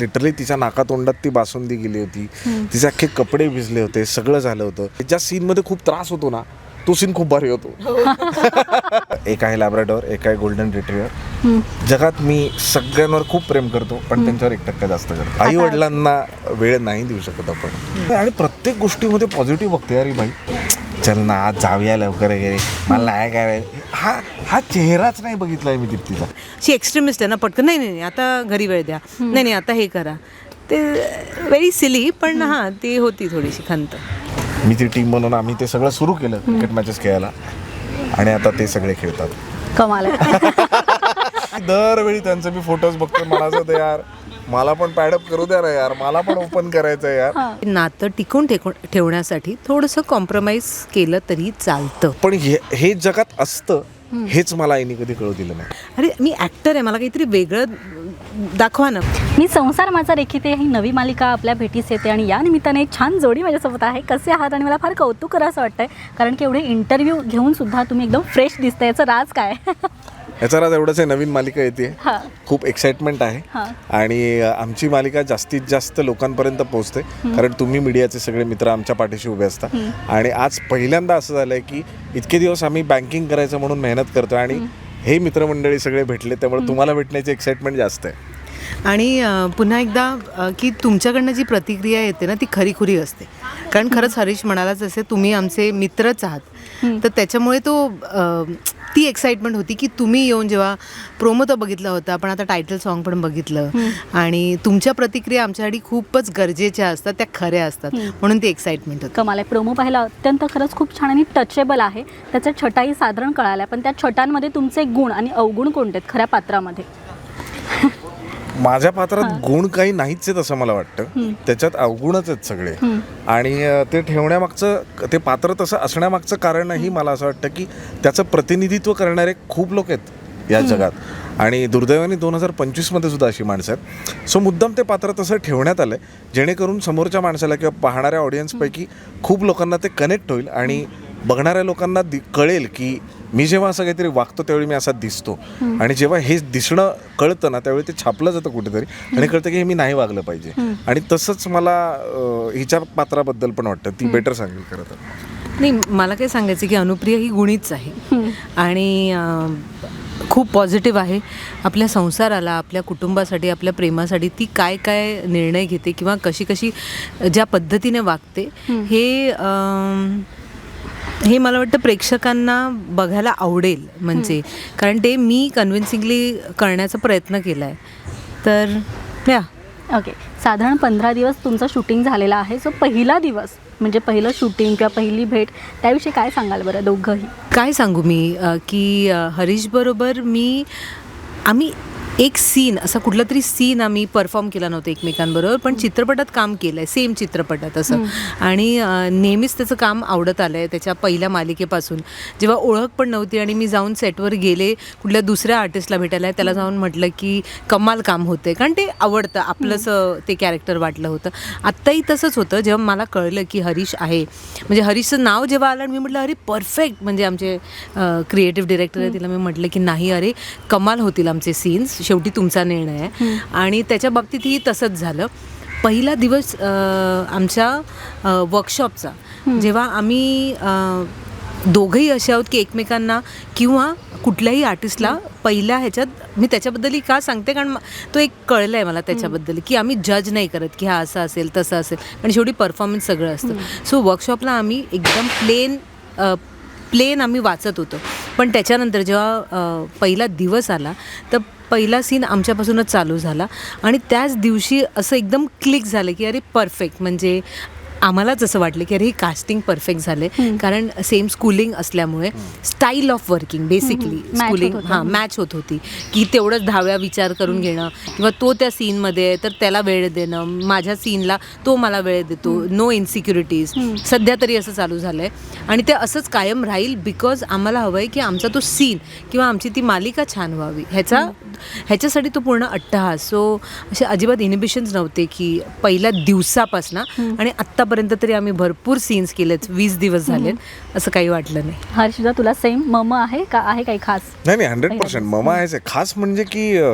Literally तिच्या नाकातोंडात ती बासुंदी गेली होती. तिचे अख्खे कपडे भिजले होते सगळं झालं होतं. ज्या सीन मध्ये खूप त्रास होतो ना तो सीन खूप भारी होतो. एक आहे लॅब्राडोर एक आहे गोल्डन रिट्रीवर जगात मी सगळ्यांवर खूप प्रेम करतो पण त्यांच्यावर एक टक्का जास्त करतो. आई वडिलांना वेळ नाही देऊ शकत आपण. आणि प्रत्येक गोष्टीमध्ये पॉझिटिव्ह बघते अरे भाई. चल ना आज जाऊया लवकर वगैरे. मला नाही काय हा हा चेहराच नाही बघितलाय मी दीप्तीचा. शी एक्स्ट्रीमिस्ट आहे ना पटकन. नाही नाही नाही, आता घरी वेळ द्या. नाही नाही आता हे करा. ते व्हेरी सिली पण हां ती होती थोडीशी खंत. मी ती टीम म्हणून आम्ही ते सगळं सुरू केलं क्रिकेट मॅचेस खेळायला. आणि आता ते सगळे खेळतात. कमाल आहे. दरवेळी त्यांचे मी फोटोज बघतो मला असं होतं यार. मला पण पॅडअप करू द्या ना यार. मला पण ओपन करायचं आहे यार. नातं टिकून टेकून ठेवण्यासाठी थोडंसं कॉम्प्रोमाइज केलं तरी चालतं. पण हे हे जगात असतं हेच मला आईने कधी कळू दिलं नाही. अरे मी ॲक्टर आहे. मला काहीतरी वेगळं दाखवा ना. मी संसार माझा रेखिते. ही नवी मालिका आपल्या भेटीस येते आणि या निमित्ताने एक छान जोडी माझ्यासोबत आहे. कसे आहात? आणि मला फार कौतुक करावं वाटतंय. कारण की एवढे इंटरव्ह्यू घेऊन सुद्धा तुम्ही एकदम फ्रेश दिसताय. याचं राज काय? याचा राज एवढंच आहे नवीन मालिका येते. हां. खूप एक्साइटमेंट आहे. हां. आणि आमची मालिका जास्तीत जास्त लोकांपर्यंत पोहोचते. कारण तुम्ही मीडियाचे सगळे मित्र आमच्या पाठीशी उभे असतात आणि आज पहिल्यांदा असं झालंय की इतके दिवस आम्ही बँकिंग करायचं म्हणून मेहनत करतो आणि हे मित्रमंडळी सगळे भेटले त्यामुळे तुम्हाला भेटण्याची एक्साइटमेंट जास्त आहे. आणि पुन्हा एकदा की तुमच्याकडनं जी प्रतिक्रिया येते ना ती खरीखुरी असते. कारण खरंच हरीश म्हणाला जसे तुम्ही आमचे मित्रच आहात. तर त्याच्यामुळे तो ती एक्साइटमेंट होती की तुम्ही येऊन जेव्हा प्रोमो तर बघितला होता पण आता टायटल सॉन्ग पण बघितलं. आणि तुमच्या प्रतिक्रिया आमच्यासाठी खूपच गरजेच्या असतात त्या खऱ्या असतात. म्हणून ती एक्साइटमेंट होती. कमाल आहे. प्रोमो पाहिला अत्यंत खरंच खूप छान आणि टचेबल आहे. त्याच्या छटाही साधारण कळाल्या पण त्या छटांमध्ये तुमचे गुण आणि अवगुण कोणते आहेत? खऱ्या पात्रामध्ये. माझ्या पात्रात गुण काही नाहीच आहेत असं मला वाटतं. त्याच्यात अवगुणच आहेत सगळे. आणि ते ठेवण्यामागचं ते पात्र तसं असण्यामागचं कारणही मला असं वाटतं की त्याचं प्रतिनिधित्व करणारे खूप लोक आहेत या जगात. आणि दुर्दैवाने दोन हजार पंचवीसमध्ये सुद्धा अशी माणसं आहेत. सो मुद्दाम ते पात्र तसं ठेवण्यात आलं जेणेकरून समोरच्या माणसाला किंवा पाहणाऱ्या ऑडियन्सपैकी खूप लोकांना ते कनेक्ट होईल आणि बघणाऱ्या लोकांना कळेल की मी जेव्हा असं काहीतरी वागतो त्यावेळी मी असा दिसतो. आणि जेव्हा हे दिसणं कळतं ना त्यावेळी ते छापलं जातं कुठेतरी आणि कळतं की हे मी नाही वागलं पाहिजे. आणि तसंच मला हिच्या पात्राबद्दल पण वाटतं. ती बेटर सांगेल खरं तर. नाही मला काय सांगायचं की अनुप्रिया ही गुणीच आहे. आणि खूप पॉझिटिव्ह आहे. आपल्या संसाराला आपल्या कुटुंबासाठी आपल्या प्रेमासाठी ती काय काय निर्णय घेते किंवा कशी कशी ज्या पद्धतीने वागते हे हे मला वाटतं प्रेक्षकांना बघायला आवडेल म्हणजे. कारण ते मी कन्व्हिन्सिंगली करण्याचा प्रयत्न केला आहे तर या. ओके साधारण पंधरा दिवस तुमचं शूटिंग झालेलं आहे. सो पहिला दिवस म्हणजे पहिलं शूटिंग किंवा पहिली भेट त्याविषयी काय सांगाल बरं दोघंही? काय सांगू मी? की हरीशबरोबर मी आम्ही एक सीन असा कुठला तरी सीन आम्ही परफॉर्म केला नव्हता एकमेकांबरोबर पण चित्रपटात काम केलं आहे सेम चित्रपटात असं. आणि नेहमीच त्याचं काम आवडत आलं आहे त्याच्या पहिल्या मालिकेपासून. जेव्हा ओळख पण नव्हती आणि मी जाऊन सेटवर गेले कुठल्या दुसऱ्या आर्टिस्टला भेटायला त्याला जाऊन म्हटलं की कमाल काम होतंय. कारण ते आवडतं आपलंसं ते कॅरेक्टर वाटलं होतं. आत्ताही तसंच होतं जेव्हा मला कळलं की हरीश आहे. म्हणजे हरीशचं नाव जेव्हा आलं आणि मी म्हटलं अरे परफेक्ट म्हणजे आमचे क्रिएटिव्ह डिरेक्टर आहे तिला मी म्हटलं की नाही अरे कमाल होतील आमचे सीन्स शेवटी तुमचा निर्णय. आहे आणि त्याच्या बाबतीतही तसंच झालं. पहिला दिवस आमच्या वर्कशॉपचा जेव्हा आम्ही दोघंही असे आहोत की एकमेकांना किंवा कुठल्याही आर्टिस्टला पहिल्या ह्याच्यात मी त्याच्याबद्दलही का सांगते? कारण तो एक कळलं आहे मला त्याच्याबद्दल की आम्ही जज नाही करत की हा असं असेल तसं असेल. आणि शेवटी परफॉर्मन्स सगळं असतं. सो वर्कशॉपला आम्ही एकदम प्लेन प्लेन आम्ही वाचत होतो. पण त्याच्यानंतर जेव्हा पहिला दिवस आला तर पहिला सीन आमच्यापासूनच चालू झाला. आणि त्याच दिवशी असं एकदम क्लिक झालं की अरे परफेक्ट म्हणजे आम्हालाच असं वाटलं की अरे ही कास्टिंग परफेक्ट झाले कारण सेम स्कूलिंग असल्यामुळे style of working basically schooling. हां मॅच होत होती. की तेवढंच दहाव्या विचार करून घेणं किंवा तो त्या सीनमध्ये आहे तर त्याला वेळ देणं माझ्या सीनला तो मला वेळ देतो नो इन्सिक्युरिटीज सध्या तरी असं चालू झालं आहे आणि ते असंच कायम राहील बिकॉज आम्हाला हवं आहे की आमचा तो सीन किंवा आमची ती मालिका छान व्हावी. ह्याचा ह्याच्यासाठी तो पूर्ण अट्टहास. सो असे अजिबात इनिबिशन्स नव्हते की पहिल्या दिवसापासनं आणि आत्तापर्यंत तरी आम्ही भरपूर सीन्स केलेत. वीस दिवस झालेत. असं काही वाटलं नाही. हर्षदा तुला सेम मम आहे का? आहे काही खास? नाही नाही हंड्रेड पर्सेंट ममा आहेच आहे. खास म्हणजे की अ,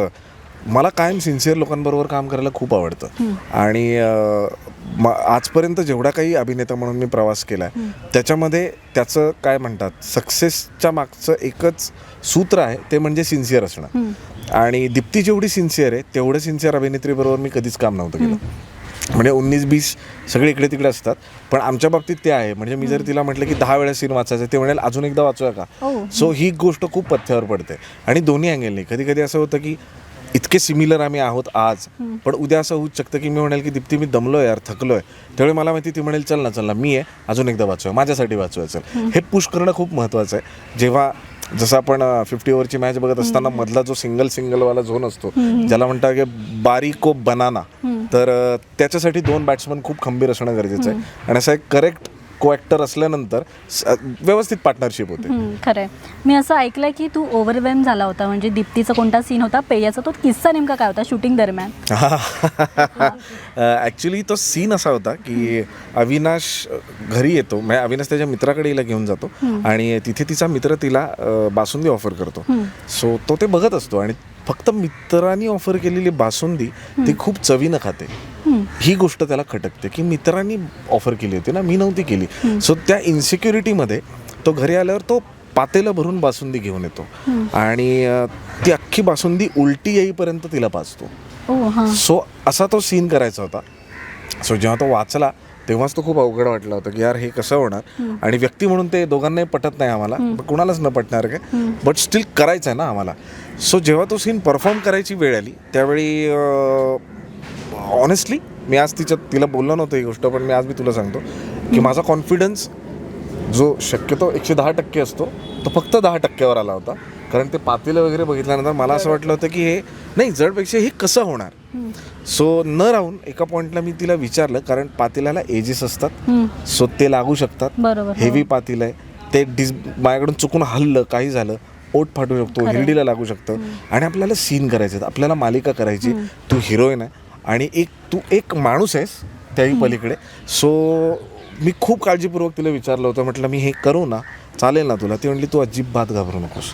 मला कायम सिन्सिअर लोकांबरोबर काम करायला खूप आवडतं. आणि अ, म- आजपर्यंत जेवढा काही अभिनेता म्हणून मी प्रवास केला आहे त्याच्यामध्ये त्याचं काय म्हणतात सक्सेसच्या मागचं एकच सूत्र आहे ते म्हणजे सिन्सिअर असणं. आणि दीप्ती जेवढी सिन्सिअर आहे तेवढं सिन्सिअर अभिनेत्रीबरोबर मी कधीच काम नव्हतं केलं. म्हणजे उन्नीस बीस सगळे इकडे तिकडे असतात. पण आमच्या बाबतीत ते आहे. म्हणजे मी जर तिला म्हटलं की दहा वेळा सीन वाचायचं ते म्हणेल अजून एकदा वाचूया का? हो. सो ही गोष्ट खूप पथ्यावर पडते. आणि दोन्ही अँगलने कधी कधी असं होतं की इतके सिमिलर आम्ही आहोत आज पण उद्या असं होऊ शकतं की मी म्हणेल की दीप्ती मी दमलोय यार थकलोय. त्यावेळी मला माहिती ती म्हणेल चल ना चल ना मी आहे. अजून एकदा वाचूया. माझ्यासाठी वाचूया चल. हे पुश करणं खूप महत्त्वाचं आहे. जेव्हा जसं आपण फिफ्टी ओव्हरची मॅच बघत असताना मधला जो सिंगल सिंगलवाला झोन असतो ज्याला म्हणतात की बारीको बनाना तर त्याच्यासाठी दोन बॅट्समन खूप खंबीर असणं गरजेचं आहे. आणि असा एक करेक्ट को ॲक्टर असल्यानंतर स- व्यवस्थित पार्टनरशिप होते. हम्म, खरंय. मी असं ऐकलंय की तू ओव्हरवेम झाला होता म्हणजे दीप्तीचा कोणता सीन होता? पेयाचा तो किस्सा नेमका काय होता शूटिंग दरम्यान? ॲक्च्युली तो सीन असा होता की अविनाश घरी येतो. म्हणजे अविनाश त्याच्या मित्राकडे हिला घेऊन जातो आणि तिथे तिचा मित्र तिला अ, बासुंदी ऑफर करतो. सो तो ते बघत असतो आणि फक्त मित्रांनी ऑफर केलेली बासुंदी ती खूप चवीनं खाते. ही गोष्ट त्याला खटकते की मित्रांनी ऑफर केली होती ना मी नव्हती केली. सो त्या इन्सिक्युरिटीमध्ये तो घरी आल्यावर तो पातेलं भरून बासुंदी घेऊन येतो. आणि ती अख्खी बासुंदी उलटी येईपर्यंत तिला पाचतो सो असा तो सीन करायचा होता. सो जेव्हा तो वाचला तेव्हाच तो खूप अवघड वाटला होता की यार हे कसं होणार? आणि व्यक्ती म्हणून ते दोघांनाही पटत नाही आम्हाला. पण कुणालाच न पटणार काय? बट स्टील करायचं आहे ना आम्हाला. सो जेव्हा तो सीन परफॉर्म करायची वेळ आली त्यावेळी ऑनेस्टली मी आज तिच्या तिला बोललो नव्हतं ही गोष्ट पण मी आज मी तुला सांगतो की माझा कॉन्फिडन्स जो शक्यतो एकशे दहा टक्के असतो तो फक्त दहा टक्क्यावर आला होता. कारण ते पातेलं वगैरे बघितल्यानंतर मला असं वाटलं होतं की हे नाही जडपेक्षा हे कसं होणार? सो न राहून एका पॉईंटला मी तिला विचारलं कारण पातेल्याला एजेस असतात. सो ते लागू शकतात. बरोबर, हो. हेवी पातेलं आहे. ते डिस माझ्याकडून चुकून हल्लं काही झालं ओट फाटू शकतो. हिरडीला लागू शकतं. आणि आपल्याला सीन करायचे आपल्याला मालिका करायची. तू हिरोईन आहे. आणि एक तू एक माणूस आहेस त्याही पलीकडे. सो मी खूप काळजीपूर्वक तिला विचारलं होतं. म्हटलं मी हे करू ना? चालेल ना तुला? ती म्हणली तू अजिबात घाबरू नकोस.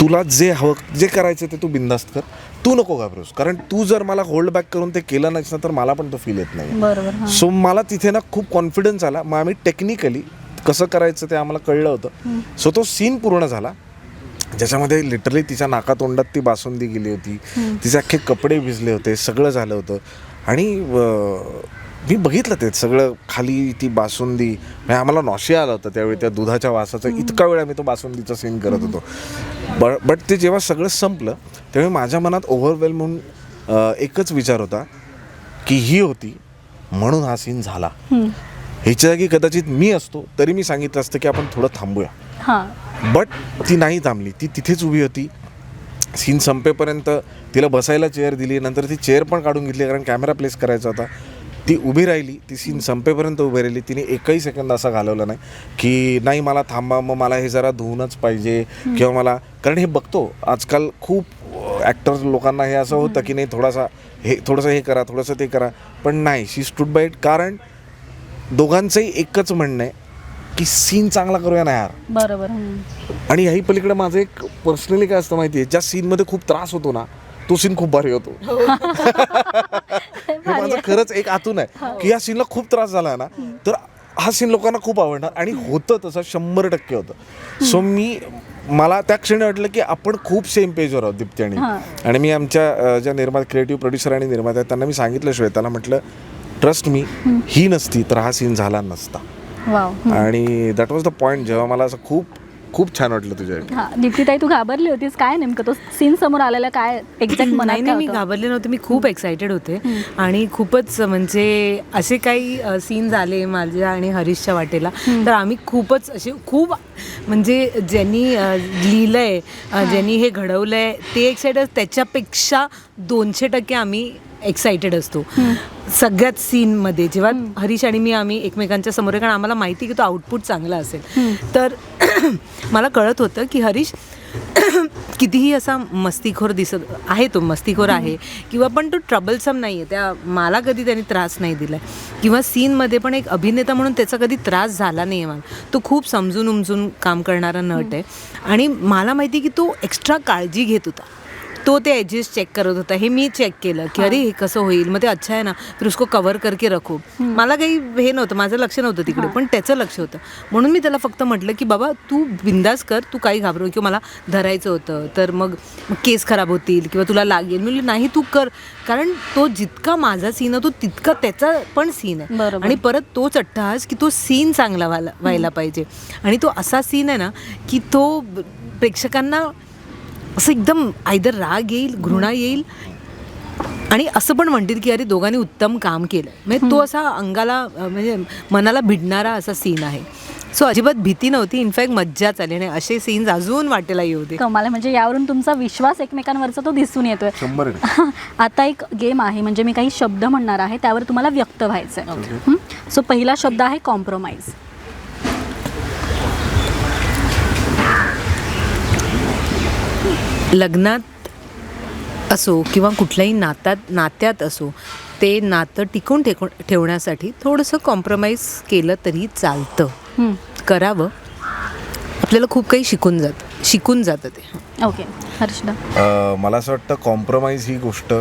तुला जे हवं जे करायचं ते तू बिंदास्त कर. तू नको घाबरूस. कारण तू जर मला होल्ड बॅक करून ते केलं नाहीस ना तर मला पण तो फील येत नाही हां. सो मला तिथे ना खूप कॉन्फिडन्स आला. मग आम्ही टेक्निकली कसं करायचं ते आम्हाला कळलं होतं. सो तो सीन पूर्ण झाला. ज्याच्यामध्ये लिटरली तिच्या नाकातोंडात ती बासुंदी गेली होती. तिचे अख्खे कपडे भिजले होते. सगळं झालं होतं. आणि मी बघितलं ते सगळं खाली ती बासुंदी. म्हणजे आम्हाला नॉशिया आला होता त्यावेळी त्या दुधाच्या वासाचं. इतका वेळ आम्ही तो बासुंदीचा सीन करत होतो. बट बट ते जेव्हा सगळं संपलं त्यावेळी माझ्या मनात ओव्हरवेल्म म्हणून एकच विचार होता की ही होती म्हणून हा सीन झाला. ह्याच्या जागी कदाचित मी असतो तरी मी सांगितलं असतं की आपण थोडं थांबूया. बट ती नाही थांबली. ती तिथेच उभी होती. सीन संपेपर्यंत तिला बसायला चेअर दिली. नंतर ती चेअर पण काढून घेतली कारण कॅमेरा प्लेस करायचा होता. ती उभी राहिली ती सीन संपेपर्यंत उभी राहिली तिने एकही सेकंद असा घालवला नाही की नाही मला थांबा मग मला हे जरा धुवूनच पाहिजे किंवा मला कारण हे बघतो आजकाल खूप ॲक्टर्स लोकांना हे असं होतं की नाही थोडासा हे थोडंसं हे करा थोडंसं ते करा. पण नाही शी स्टूड बाय इट कारण दोघांचंही एकच म्हणणं आहे की सीन चांगला करूया ना यार. बरोबर. आणि ह्याही पलीकडे माझं एक पर्सनली काय असतं माहिती आहे ज्या सीनमध्ये खूप त्रास होतो ना तो सीन खूप भारी होतो. हे माझं खरंच एक आतून आहे. की या सीनला खूप त्रास झाला ना तर हा सीन लोकांना खूप आवडणार आणि होतं तसं शंभर टक्के होतं. सो मी मला त्या क्षणी वाटलं की आपण खूप सेम पेजवर आहोत दीप्ती आणि हां. आणि मी आमच्या ज्या निर्माता क्रिएटिव्ह प्रोड्युसर आणि निर्माता आहेत त्यांना मी सांगितलं श्वेताला म्हटलं ट्रस्ट मी ही नसती तर हा सीन झाला नसता. आणि दॅट वॉज द पॉईंट जेव्हा मला असं खूप खूप छान वाटलं तुझ्या हा दीप्तीताई तू घाबरली होतीस? काय नेमकं? तो सीन समोर आलेला काय एक्झॅक्ट मनात नाही काय नाही मी होतं? घाबरले नव्हते. मी खूप एक्सायटेड होते. आणि खूपच म्हणजे असे काही सीन झाले माझ्या आणि हरीशच्या वाटेला. तर आम्ही खूपच असे खूप म्हणजे ज्यांनी अ, लिहिलंय अ, ज्यांनी हे घडवलंय ते एक्सायटेड त्याच्यापेक्षा दोनशे टक्के आम्ही एक्सायटेड असतो. सगळ्याच सीनमध्ये जेव्हा हरीश आणि मी आम्ही एकमेकांच्या समोर कारण आम्हाला माहिती की तो आउटपुट चांगला असेल. तर मला कळत होतं की हरीश कितीही असा मस्तीखोर दिसत आहे तो मस्तीखोर आहे किंवा पण तो ट्रबलसम नाही आहे त्या मला कधी त्यांनी त्रास नाही दिला किंवा सीनमध्ये पण एक अभिनेता म्हणून त्याचा कधी त्रास झाला नाही आहे मला. तो खूप समजून उमजून काम करणारा नट आहे. आणि मला माहिती की तो एक्स्ट्रा काळजी घेत होता. तो ते एजेस चेक करत होता. हे मी चेक केलं की अरे हे कसं होईल? मग ते अच्छा आहे ना फिर उसको कव्हर करके रखो. मला काही हे नव्हतं माझं लक्ष नव्हतं तिकडे पण त्याचं लक्ष होतं. म्हणून मी त्याला फक्त म्हटलं की बाबा तू बिंदास कर तू काही घाबरू किंवा मला धरायचं होतं तर मग केस खराब होतील किंवा तुला लागेल. मी नाही तू कर. कारण तो जितका माझा सीन आहे तो तितका त्याचा पण सीन आहे. आणि परत तोच अट्टहास की तो सीन चांगला व्हायला व्हायला पाहिजे. आणि तो असा सीन आहे ना की तो प्रेक्षकांना असं एकदम आयदर राग येईल घृणा येईल. आणि असं पण म्हणतील की अरे दोघांनी उत्तम काम केलं. म्हणजे तो असा अंगाला म्हणजे मनाला भिडणारा असा सीन आहे. सो अजिबात भीती नव्हती. इनफॅक्ट मज्जाच आली आणि असे सीन्स अजून वाटेला येऊ दे. कमाल आहे. म्हणजे यावरून तुमचा विश्वास एकमेकांवरचा तो दिसून येतोय. शंभर टक्के. आता एक गेम आहे. म्हणजे मी काही शब्द म्हणणार आहे त्यावर तुम्हाला व्यक्त व्हायचं आहे सो पहिला शब्द आहे कॉम्प्रोमाइज लग्नात असो किंवा कुठल्याही नातात नात्यात असो ते नातं टिकून ठेकून ठेवण्यासाठी थोडंसं कॉम्प्रोमाइज केलं तरी चालतं. करावं. आपल्याला खूप काही शिकून जातं शिकून जातं ते. ओके हर्षदा. मला असं वाटतं कॉम्प्रोमाइज ही गोष्ट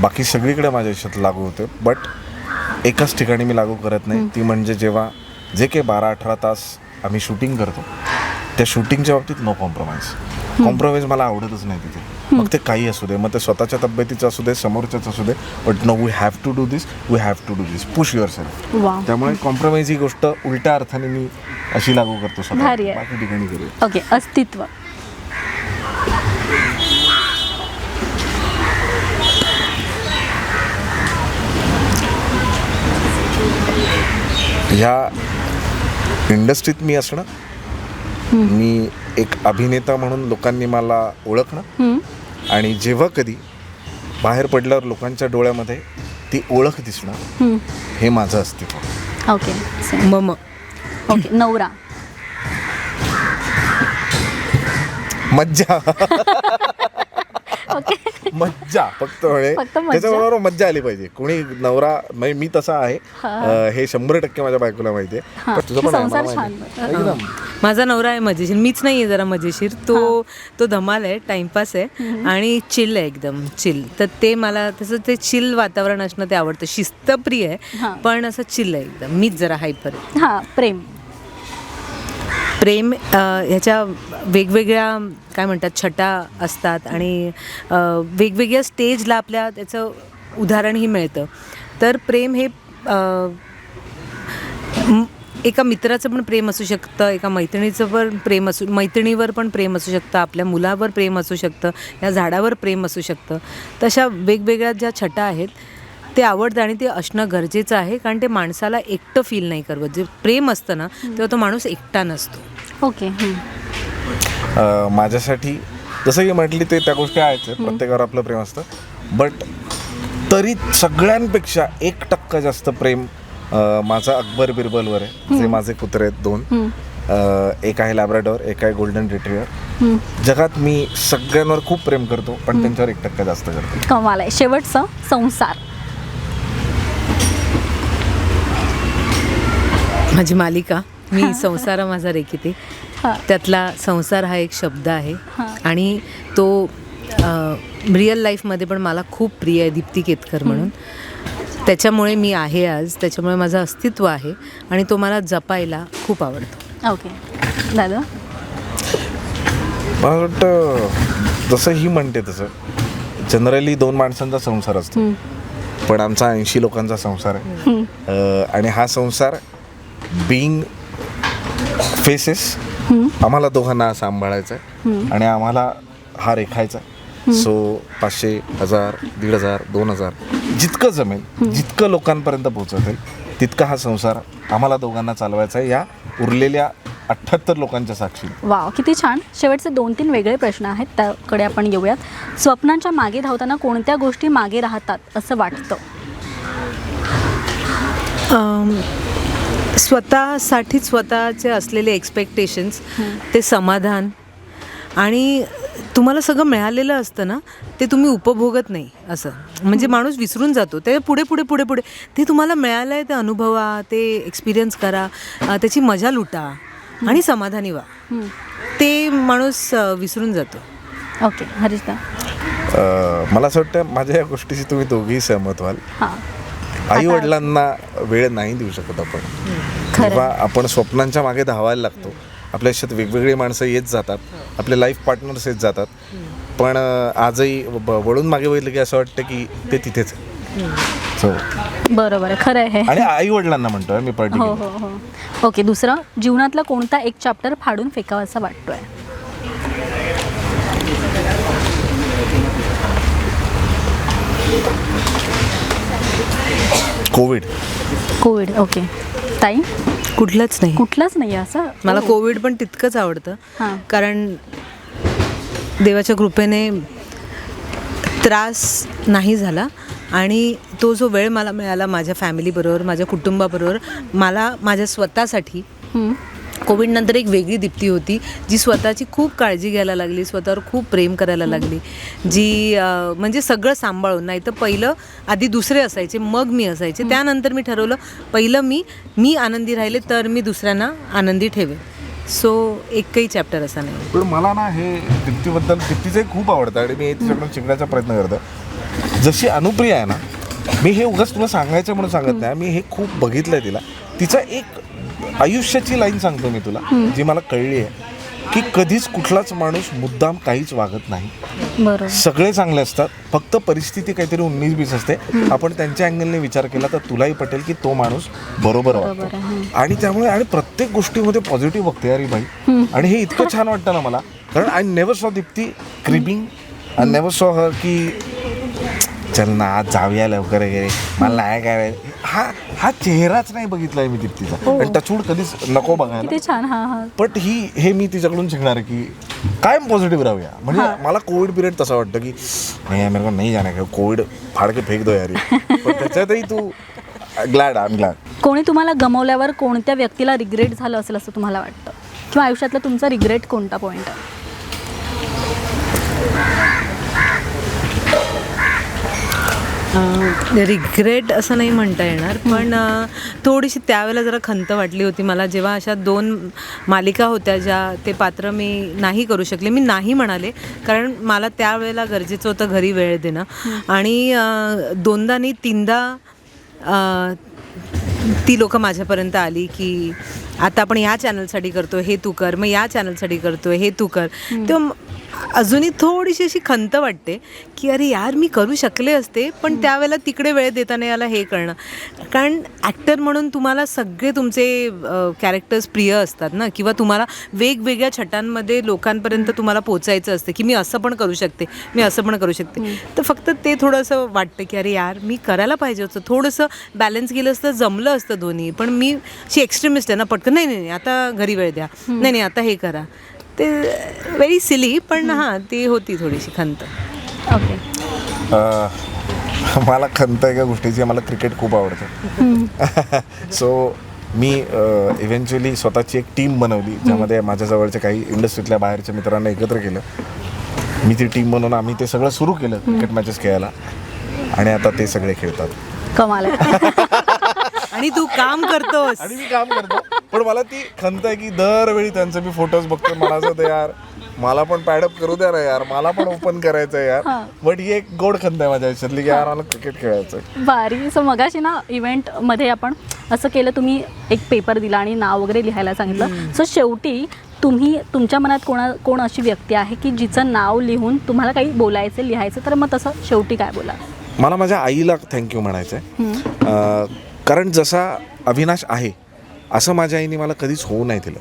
बाकी सगळीकडे माझ्या आयुष्यात लागू होते. बट एकाच ठिकाणी मी लागू करत नाही. ती म्हणजे जेव्हा जे काही बारा अठरा तास आम्ही शूटिंग करतो त्या शूटिंगच्या बाबतीत नो कॉम्प्रोमाइज कॉम्प्रोमाइज मला आवडतच नाही तिथे. मग ते काही असू दे मग ते स्वतःच्या तब्येतीचं असू दे समोरच्याच असू दे but no we have to do this we have to do this push yourself त्यामुळे कॉम्प्रोमाइज ही गोष्ट उलट्या अर्थाने मी अशी लागू करतो स्वतः भारी आहे. बाकी ठिकाणी करू ओके अस्तित्व. ह्या इंडस्ट्रीत मी असणं मी एक अभिनेता म्हणून लोकांनी मला ओळखणं. आणि जेव्हा कधी बाहेर पडल्यावर लोकांच्या डोळ्यामध्ये ती ओळख दिसणं. हे माझं अस्तित्व ओके. मम ओके नवरा मज्जा मज्जा फक्त फक्त मज्जा? त्याच्याबरोबर मज्जा आली पाहिजे. कोणी नवरा म्हणजे मी तसा आहे. अं, हे शंभर टक्के माझ्या बायकोला माहिती आहे. पण तुझं पण आहे, मला संसार माहिती छान आहे. एकदम. माझा नवरा आहे मजेशीर. मीच नाही आहे जरा मजेशीर. तो तो धमाल आहे टाइमपास आहे आणि चिल आहे एकदम चिल. तर ते मला तसं ते चिल वातावरण असणं ते आवडतं. शिस्तप्रिय हां. आहे पण असं चिल आहे एकदम. मीच जरा हायपर आहे. हां प्रेम. प्रेम ह्याच्या वेगवेगळ्या काय म्हणतात छटा असतात आणि वेगवेगळ्या स्टेजला आपल्या त्याचं उदाहरणही मिळतं. तर प्रेम हे एका मित्राचं पण प्रेम असू शकतं एका मैत्रिणीचं पण प्रेम असू मैत्रिणीवर पण प्रेम असू शकतं आपल्या मुलावर प्रेम असू शकतं या झाडावर प्रेम असू शकतं. तशा वेगवेगळ्या ज्या छटा आहेत ते आवडतं आणि ते असणं गरजेचं आहे कारण ते माणसाला एकटं फील नाही करवत जे प्रेम असतं ना तेव्हा तो माणूस एकटा नसतो. ओके माझ्यासाठी जसं की म्हटली ते त्या गोष्टी आहेच. आहे. प्रत्येकावर आपलं प्रेम असतं. बट तरी सगळ्यांपेक्षा एक टक्का जास्त प्रेम अं, माझं अकबर बिरबलवर आहे. जे माझे कुत्रे आहेत दोन. एक आहे लॅब्राडोर एक आहे गोल्डन रिट्रीवर जगात मी सगळ्यांवर खूप प्रेम करतो पण त्यांच्यावर एक टक्का जास्त करतो. कमाल आहे. शेवटचं संसार. माझी मालिका मी संसार माझा रेखिते. हां. त्यातला संसार हा एक शब्द आहे. हां. आणि तो रिअल लाईफमध्ये पण मला खूप प्रिय आहे दीप्ती केतकर म्हणून. त्याच्यामुळे मी आहे आज त्याच्यामुळे माझं अस्तित्व आहे आणि तो मला जपायला खूप आवडतो. ओके दादा? मला वाटतं जसं ही म्हणते तसं जनरली दोन माणसांचा संसार असतो. पण आमचा ऐंशी लोकांचा संसार आहे. आणि हा संसार बिईंग फेसेस आम्हाला दोघांना सांभाळायचा आहे आणि आम्हाला हा रेखायचा. सो पाचशे हजार दीड हजार दोन हजार जितकं जमेल जितकं लोकांपर्यंत पोहोचवेल तितका हा संसार आम्हाला दोघांना चालवायचा आहे. या उरलेल्या अठ्ठ्याहत्तर लोकांच्या साक्षी वाव किती छान. शेवटचे दोन तीन वेगळे प्रश्न आहेत त्याकडे आपण येऊयात. स्वप्नांच्या मागे धावताना कोणत्या गोष्टी मागे राहतात असं वाटतं? अम, स्वतःसाठी स्वतःचे असलेले एक्सपेक्टेशन्स ते समाधान. आणि तुम्हाला सगळं मिळालेलं असतं ना ते तुम्ही उपभोगत नाही असं. म्हणजे माणूस विसरून जातो. ते पुढे पुढे पुढे पुढे. ते तुम्हाला मिळालं आहे ते अनुभवा ते एक्सपिरियन्स करा त्याची मजा लुटा आणि समाधानी व्हा. ते माणूस विसरून जातो. ओके. अं, मला असं वाटतं माझ्या या गोष्टीशी तुम्ही दोघेही सहमत व्हाल. हां. आई वडिलांना वेळ नाही देऊ शकत आपण. किंवा आपण स्वप्नांच्या मागे धावायला लागतो. आपल्या आयुष्यात वेगवेगळी माणसं येत जातात. आपले लाईफ पार्टनर्स येत जातात. पण आजही वळून मागे बघितलं की असं वाटतं की ते तिथेच बरोबर खरं आहे. हे. आणि आई वडिलांना म्हणतोय मी हो पर्टिक्युलर हो हो. ओके दुसरं. जीवनातला कोणता एक चॅप्टर फाडून फेकावा असा वाटतोय? कोविड कोविड ओके ताई कुठलंच नाही कुठलाच नाही असं मला हो. कोविड पण तितकंच आवडतं हां. कारण देवाच्या कृपेने त्रास नाही झाला आणि तो जो वेळ मला मिळाला माझ्या फॅमिलीबरोबर माझ्या कुटुंबाबरोबर मला माझ्या स्वतःसाठी हं. कोविडनंतर एक वेगळी दीप्ती होती जी स्वतःची खूप काळजी घ्यायला लागली स्वतःवर खूप प्रेम करायला लागली. जी म्हणजे सगळं सांभाळून नाही तर पहिलं आधी दुसरे असायचे मग मी असायचे. त्यानंतर मी ठरवलं पहिलं मी मी आनंदी राहिले तर मी दुसऱ्यांना आनंदी ठेवेन. सो एकही चॅप्टर असा नाही. पण मला ना हे दीप्तीबद्दल दीप्तीचे खूप आवडतं आणि मी तिच्याकडून शिकण्याचा प्रयत्न करतो. जशी अनुप्रिया आहे ना मी हे उगाच तुला सांगायचं म्हणून सांगत नाही मी हे खूप बघितलंय तिला. तिचा एक आयुष्याची लाईन सांगतो मी तुला जी मला कळली आहे की कधीच कुठलाच माणूस मुद्दाम काहीच वागत नाही. सगळे चांगले असतात फक्त परिस्थिती काहीतरी उन्नीस बीस असते. आपण त्यांच्या अँगलने विचार केला तर तुलाही पटेल की तो माणूस बरोबर आहे, आणि त्यामुळे आणि प्रत्येक गोष्टीमध्ये पॉझिटिव्ह बघते ही बाई. आणि हे इतकं छान वाटतं ना मला कारण I never saw Deepti creeping I never saw her की चल ना आज जाऊया लवकर वगैरे. मला नाही काय हा हा चेहराच नाही बघितलाय मी दीप्तीचा. हो. आणि टचूड कधीच नको बघायला. किती छान हां हां. बट ही हे मी तिच्याकडून शिकणार आहे की कायम पॉझिटिव्ह राहूया. म्हणजे मला कोविड पिरियड तसा वाटतं की नाही यार, मेरे को नाही जाना का कोविड फाड़ के फेक दो यार ये." पण त्याच्यातही तू ग्लॅड आय एम ग्लॅड कोणी तुम्हाला गमावल्यावर कोणत्या व्यक्तीला रिग्रेट झालं असेल असं तुम्हाला वाटतं? किंवा आयुष्यातला तुमचा रिग्रेट कोणता पॉईंट आहे? रिग्रेट असं नाही म्हणता येणार पण थोडीशी त्यावेळेला जरा खंत वाटली होती मला जेव्हा अशा दोन मालिका होत्या ज्या ते पात्र मी नाही करू शकले मी नाही म्हणाले कारण मला त्यावेळेला गरजेचं होतं घरी वेळ देणं. आणि दोनदा नाही तीनदा ती लोक माझ्यापर्यंत आली की आता आपण या चॅनलसाठी करतो हे तू कर मग या चॅनलसाठी करतो हे तू कर. तेव्हा अजूनही थोडीशी अशी खंत वाटते की अरे यार मी करू शकले असते पण त्यावेळेला तिकडे वेळ देता नाही आला हे करणं. कारण ॲक्टर म्हणून तुम्हाला सगळे तुमचे कॅरेक्टर्स प्रिय असतात ना? किंवा तुम्हाला वेगवेगळ्या छटांमध्ये लोकांपर्यंत तुम्हाला पोचायचं असतं की मी असं पण करू शकते मी असं पण करू शकते. तर फक्त ते थोडंसं वाटतं की अरे यार मी करायला पाहिजे होतं. थोडंसं बॅलन्स केलं असतं जमलं असतं दोन्ही. पण मी अशी एक्स्ट्रीमिस्ट आहे ना पटकन नाही नाही नाही, आता घरी वेळ द्या. नाही नाही आता हे करा. ते व्हेरी सिली पण हां ती होती थोडीशी खंत. ओके मला खंत एका गोष्टीची मला क्रिकेट खूप आवडतं. सो मी इव्हेंच्युअली स्वतःची एक टीम बनवली ज्यामध्ये माझ्या जवळच्या काही इंडस्ट्रीतल्या बाहेरच्या मित्रांना एकत्र केलं. मी ती टीम बनवून आम्ही ते सगळं सुरू केलं क्रिकेट मॅचेस खेळायला. आणि आता ते सगळे खेळतात. कमाल आहे. आणि तू काम करतोस. आणि मी काम करतो. पण मला ती खंत आहे की दरवेळी त्यांचे मी फोटोज बघतो मला असं यार. मला पण पॅडअप करू द्या ना यार. मला पण ओपन करायचं आहे यार. बट ही एक गोड खंत आहे माझ्या आयुष्यातली की यार मला क्रिकेट खेळायचं. भारी. सो मगाशी ना इव्हेंटमध्ये आपण असं केलं तुम्ही एक पेपर दिला आणि नाव वगैरे लिहायला सांगितलं. सो शेवटी तुम्ही तुमच्या मनात कोणा कोण अशी व्यक्ती आहे की जिचं नाव लिहून तुम्हाला काही बोलायचं लिहायचं? तर मग तसं शेवटी काय बोला? मला माझ्या आईला थँक्यू म्हणायचं आहे कारण जसा अविनाश आहे असं माझ्या आईने मला कधीच होऊ नाही दिलं.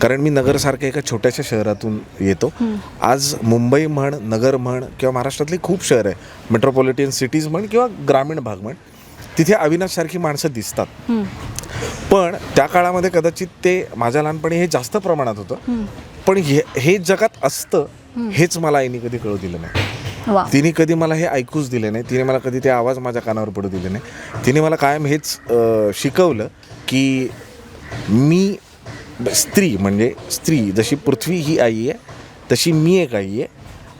कारण मी नगरसारख्या एका छोट्याशा शहरातून येतो. आज मुंबई म्हण नगर म्हण किंवा महाराष्ट्रातली खूप शहर आहे. मेट्रोपॉलिटन सिटीज म्हण किंवा ग्रामीण भाग म्हण तिथे अविनाशसारखी माणसं दिसतात. पण त्या काळामध्ये कदाचित ते माझ्या लहानपणी हे जास्त प्रमाणात होतं. पण हे हे जगात असतं हेच मला आईने कधी कळू दिलं नाही. वा. तिने कधी मला हे ऐकूच दिले नाही. तिने मला कधी ते आवाज माझ्या कानावर पडू दिले नाही. तिने मला कायम हेच शिकवलं की मी स्त्री म्हणजे स्त्री जशी पृथ्वी ही आई आहे तशी मी एक आई आहे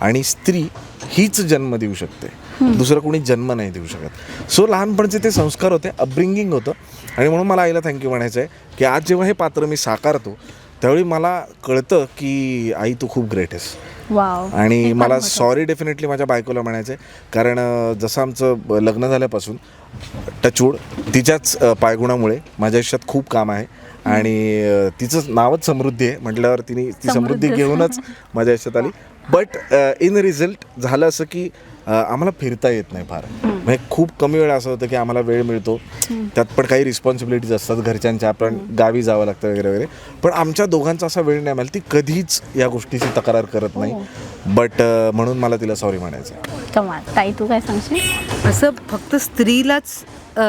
आणि स्त्री हीच जन्म देऊ शकते. दुसरं कोणी जन्म नाही देऊ शकत. सो लहानपणचे ते संस्कार होते अपब्रिंगिंग होतं आणि म्हणून मला आईला थँक्यू म्हणायचं आहे की आज जेव्हा हे पात्र मी साकारतो त्यावेळी मला कळतं की आई तू खूप ग्रेट आहेस. वाव. आणि मला सॉरी डेफिनेटली माझ्या बायकोला म्हणायचं आहे कारण जसं आमचं लग्न झाल्यापासून टचूड तिच्याच पायगुणामुळे माझ्या आयुष्यात खूप काम आहे. आणि तिचं नावच समृद्धी आहे. म्हटल्यावर तिने ती समृद्धी. घेऊनच माझ्या आयुष्यात आली. बट इन रिझल्ट झालं असं की आम्हाला फिरता येत नाही फार. म्हणजे खूप कमी वेळ असं होतं की आम्हाला वेळ मिळतो. त्यात पण काही रिस्पॉन्सिबिलिटीज असतात घरच्यांच्या आपण गावी जावं लागतं वगैरे वगैरे. पण आमच्या दोघांचा असा वेळ नाही मिळाला ती कधीच या गोष्टीची तक्रार करत नाही. बट म्हणून मला तिला सॉरी म्हणायचं आहे. कमाल. ताई तू काय सांगशील? असं फक्त स्त्रीलाच अ,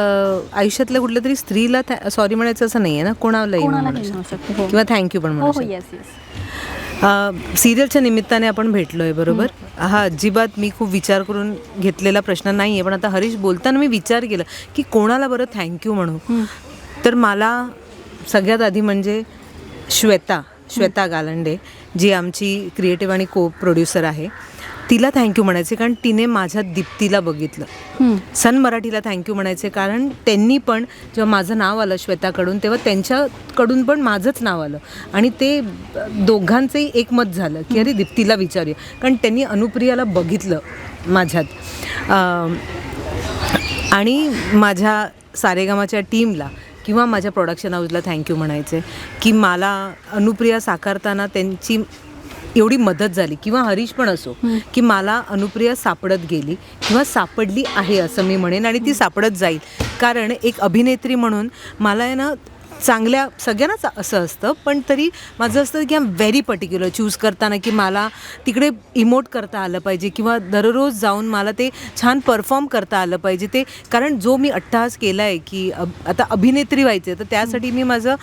आयुष्यातल्या कुठल्या तरी स्त्रीला सॉरी म्हणायचं असं नाही आहे ना. कोणालाही कोणाला म्हणू शकतो. शकतो. हो. किंवा थँक्यू पण हो म्हणू हो शकतो. येस येस सिरियलच्या निमित्ताने आपण भेटलोय बरोबर? हा अजिबात मी खूप विचार करून घेतलेला प्रश्न नाही आहे पण आता हरीश बोलताना मी विचार केला की कोणाला बरं थँक्यू म्हणू? तर मला सगळ्यात आधी म्हणजे श्वेता श्वेता गालंडे जी आमची क्रिएटिव्ह आणि को प्रोड्युसर आहे. तिला थँक्यू म्हणायचे कारण तिने माझ्या दीप्तीला बघितलं. सन मराठीला थँक्यू म्हणायचे कारण त्यांनी पण जेव्हा माझं नाव आलं श्वेताकडून तेव्हा त्यांच्याकडून पण माझंच नाव आलं. आणि ते दोघांचंही एकमत झालं की अरे दीप्तीला विचारूया. कारण त्यांनी अनुप्रियाला बघितलं माझ्यात. आणि माझ्या सारेगामाच्या टीमला किंवा माझ्या प्रोडक्शन हाऊसला थँक्यू म्हणायचे की मला अनुप्रिया साकारताना त्यांची एवढी मदत झाली. किंवा हरीश पण असो की मला अनुप्रिया सापडत गेली किंवा सापडली आहे असं मी म्हणेन आणि ती सापडत जाईल. कारण एक अभिनेत्री म्हणून मला आहे ना चांगल्या सगळ्यांनाच असं असतं पण तरी माझं असतं की आम व्हेरी पर्टिक्युलर चूज करताना की मला तिकडे इमोट करता आलं पाहिजे किंवा दररोज जाऊन मला ते छान परफॉर्म करता आलं पाहिजे ते. कारण जो मी अट्टहास केला आहे की अब- आता अभिनेत्री व्हायचे तर त्यासाठी मी माझं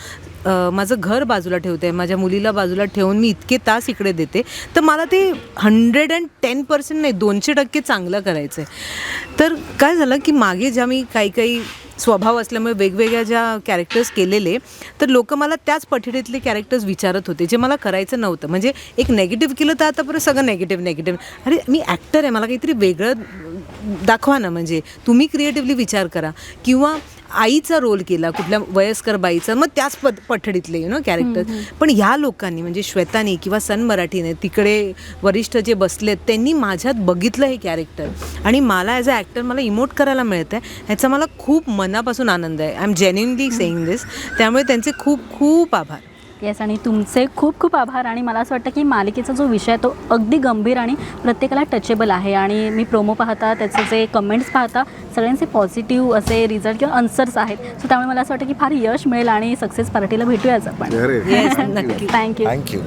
माझं घर बाजूला ठेवते माझ्या मुलीला बाजूला ठेवून मी इतके तास इकडे देते. तर मला ते हंड्रेड अँड टेन पर्सेंट नाही दोनशे टक्के चांगलं करायचं आहे तर काय झालं की मागे ज्या मी काही काही स्वभाव असल्यामुळे वेगवेगळ्या ज्या कॅरेक्टर्स केलेले तर लोक मला त्याच पठडीतले कॅरेक्टर्स विचारत होते जे मला करायचं नव्हतं. म्हणजे एक नेगेटिव्ह केलं तर आता परत सगळं नेगेटिव्ह नेगेटिव्ह अरे मी ॲक्टर आहे मला काहीतरी वेगळं दाखवा ना. म्हणजे तुम्ही क्रिएटिव्हली विचार करा. किंवा आईचा रोल केला कुठल्या वयस्कर बाईचा मग त्याच पद पठडीतले यु नो कॅरेक्टर पण ह्या लोकांनी म्हणजे श्वेतानी किंवा सन मराठीने तिकडे वरिष्ठ जे बसलेत त्यांनी माझ्यात बघितलं हे कॅरेक्टर आणि मला ॲज अ ॲक्टर मला इमोट करायला मिळतं आहे ह्याचा मला खूप मनापासून आनंद आहे. I am genuinely saying this त्यामुळे त्यांचे खूप खूप आभार. येस आणि तुमचे खूप खूप आभार आणि मला असं वाटतं की मालिकेचा जो विषय आहे तो अगदी गंभीर आणि प्रत्येकाला टचेबल आहे आणि मी प्रोमो पाहता त्याचे जे कमेंट्स पाहता सगळ्यांचे पॉझिटिव्ह असे रिझल्ट किंवा आन्सर्स आहेत. सो त्यामुळे मला असं वाटतं की फार यश मिळेल आणि सक्सेस पार्टीला भेटूयाच आपण. Thank you thank you